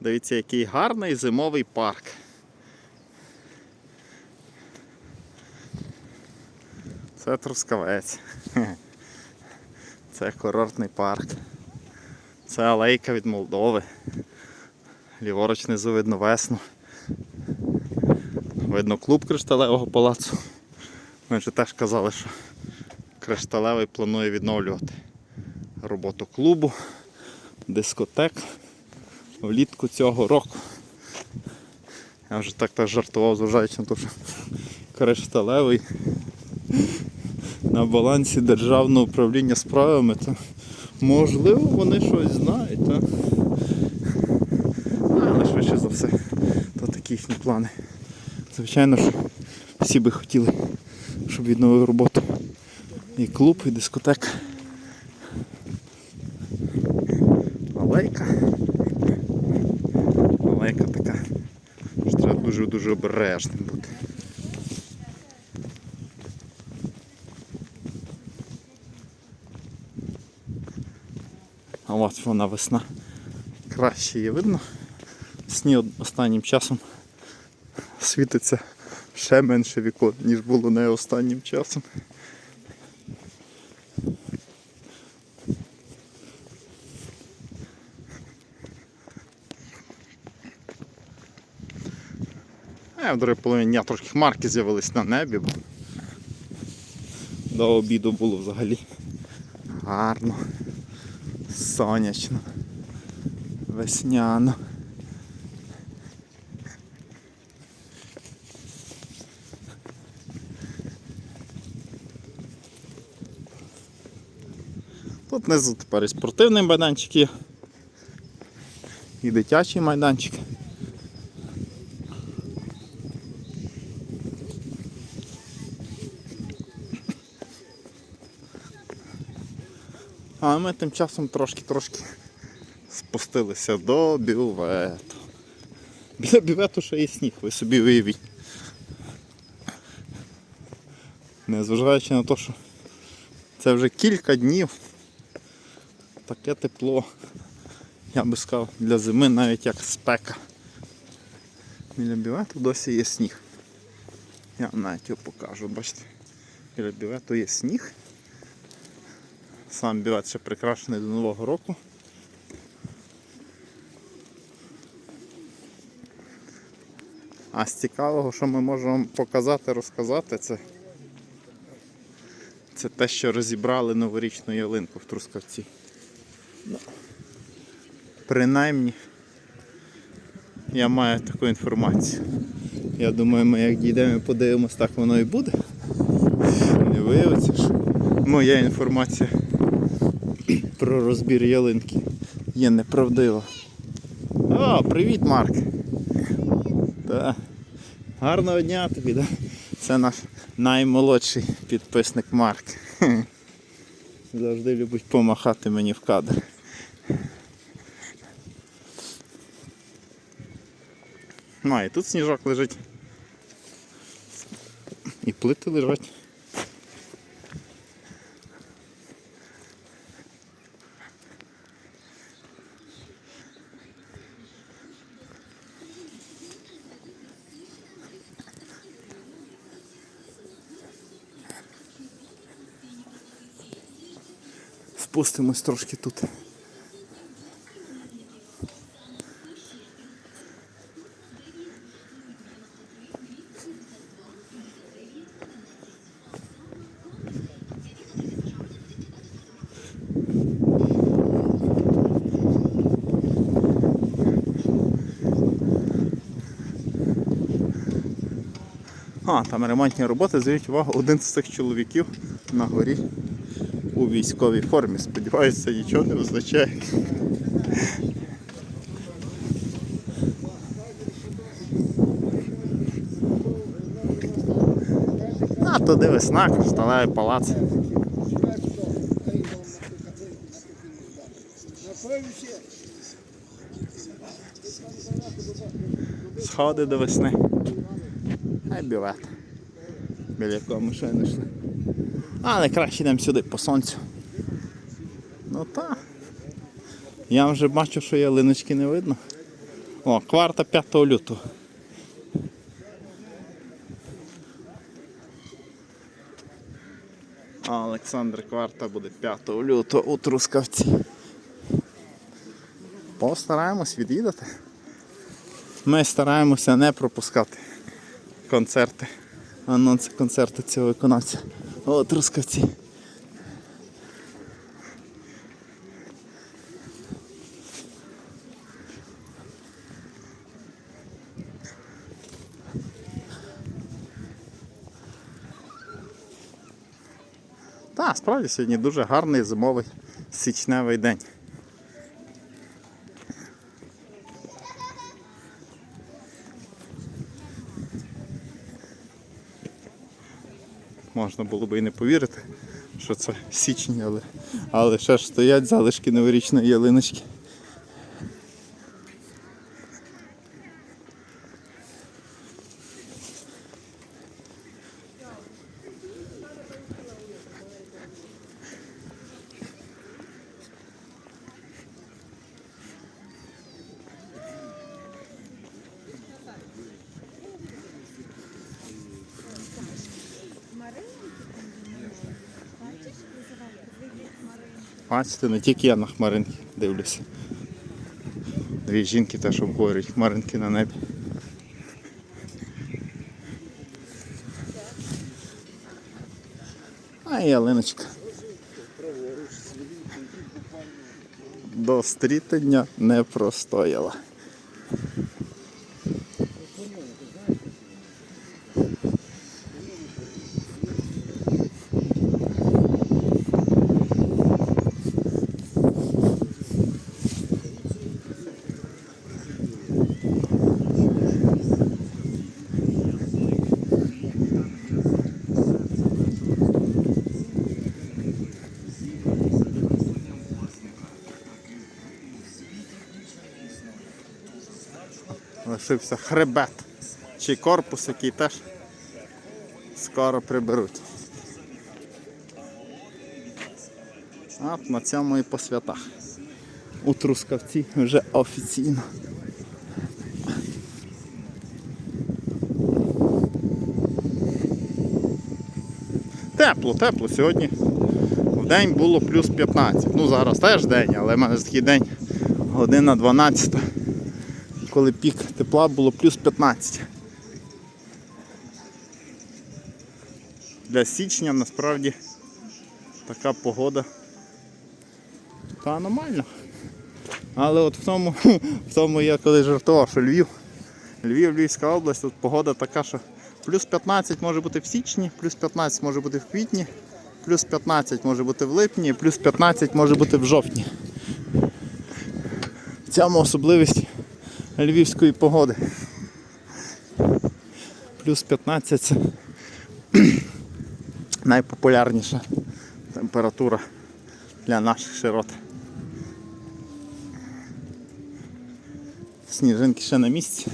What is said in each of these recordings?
Дивіться, який гарний зимовий парк. Це Трускавець. Це курортний парк. Це алейка від Молдови. Ліворуч внизу видно весну. Видно клуб кришталевого палацу. Ми вже теж казали, що кришталевий планує відновлювати роботу клубу, дискотек влітку цього року. Я вже так так жартував, зважаючи на те, що кришталевий на балансі Державного управління справами, то можливо вони щось знають, та? але швидше за все, то такі їхні плани. Звичайно ж, всі би хотіли, щоб відновив роботу і клуб, і дискотека. Алейка. Алейка така. що Треба дуже-дуже обережним бути. А от вона весна. Краще її видно. Сні останнім часом світиться ще менше вікон, ніж було не останнім часом. А в другій половині дня трошки хмарки з'явились на небі, бо до обіду було взагалі гарно, сонячно, весняно. Тут внизу тепер і спортивний майданчик є, і дитячий майданчик. А ми тим часом трошки-трошки спустилися до бювету. Біля бювету ще є сніг, ви собі уявіть. Незважаючи на те, що це вже кілька днів. Таке тепло. Я би сказав, для зими навіть як спека. Біля бювету досі є сніг. Я навіть його покажу, бачите. Біля бювету є сніг. Сам бювет ще прикрашений до Нового року. А з цікавого, що ми можемо показати, розказати, це, це те, що розібрали новорічну ялинку в Трускавці. Ну, принаймні я маю таку інформацію. Я думаю, ми як дійдемо і подивимось, так воно і буде. Не виявиться, що моя інформація про розбір ялинки є неправдива. О, привіт, Марк! Да. Гарного дня тобі, да? Це наш наймолодший підписник Марк. Завжди любить помахати мені в кадр. Ну, і тут сніжок лежить. І плити лежать. Спустимось трошки тут. А, там ремонтні роботи, зверніть увагу, один з цих чоловіків на горі у військовій формі. Сподіваюся, нічого не означає. А, туди весна, кришталевий палац. Сходи до весни. Хай бювет. Біля якого ми ще не йшли. Але краще йдемо сюди по сонцю. Ну так. Я вже бачу, що ялиночки не видно. О, кварта 5 лютого. Олександр Кварта буде 5 лютого у Трускавці. Постараємось відвідати. Ми стараємося не пропускати концерти, анонси концерту цього виконавця у Трускавці. Та, справді сьогодні дуже гарний зимовий січневий день. Можна було би і не повірити, що це січень, але, але ще ж стоять залишки новорічної ялиночки. Бачите, не тільки я на хмаринки дивлюся. Дві жінки теж обговорюють хмаринки на небі. А і ялиночка. До стрітення не простояла. Лишився хребет чи корпус, який теж скоро приберуть. От на цьому і по святах. У Трускавці вже офіційно. Тепло, тепло. Сьогодні в день було плюс 15. Ну зараз теж день, але в мене такий день година 12 коли пік тепла було плюс 15. Для січня насправді така погода та аномальна. Але от в тому, в тому я коли жартував, що Львів, Львів, Львівська область, тут погода така, що плюс 15 може бути в січні, плюс 15 може бути в квітні, плюс 15 може бути в липні, плюс 15 може бути в жовтні. В цьому особливість львівської погоди. Плюс 15 це найпопулярніша температура для наших широт. Сніжинки ще на місці.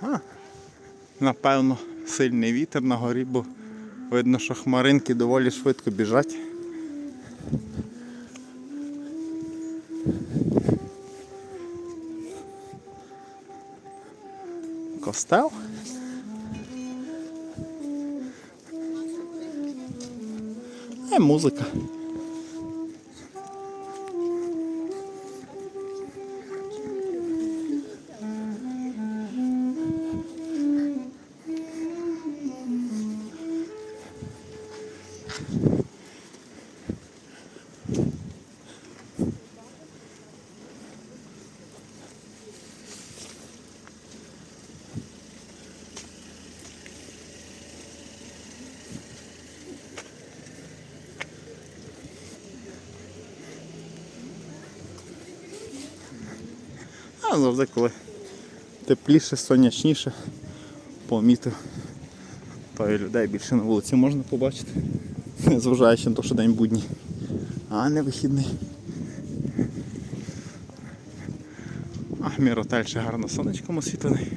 А, напевно, сильний вітер на горі, бо Видно, що хмаринки доволі швидко біжать. Костел. І музика. А завжди коли тепліше, сонячніше, помітив, то і людей більше на вулиці можна побачити. Незважаючи на те, що день будній, а не вихідний. А міротель ще гарно сонечком освітлений.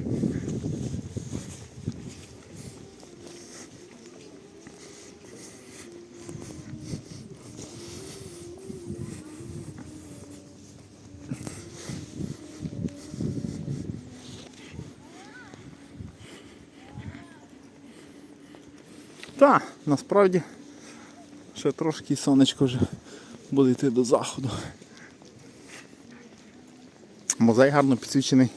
Та, насправді ще трошки і сонечко вже буде йти до заходу. Музей гарно підсвічений.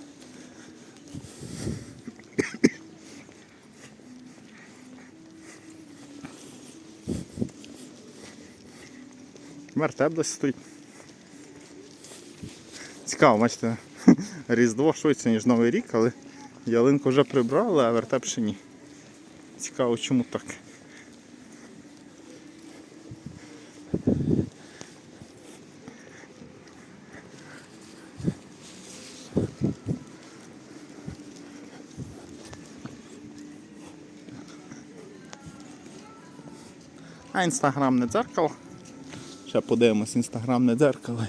Вертеп десь стоїть. Цікаво, бачите, Різдво швидше, ніж Новий рік, але ялинку вже прибрали, а вертеп ще ні. Цікаво, чому так. А інстаграмне дзеркало. Ще подивимось інстаграмне дзеркало.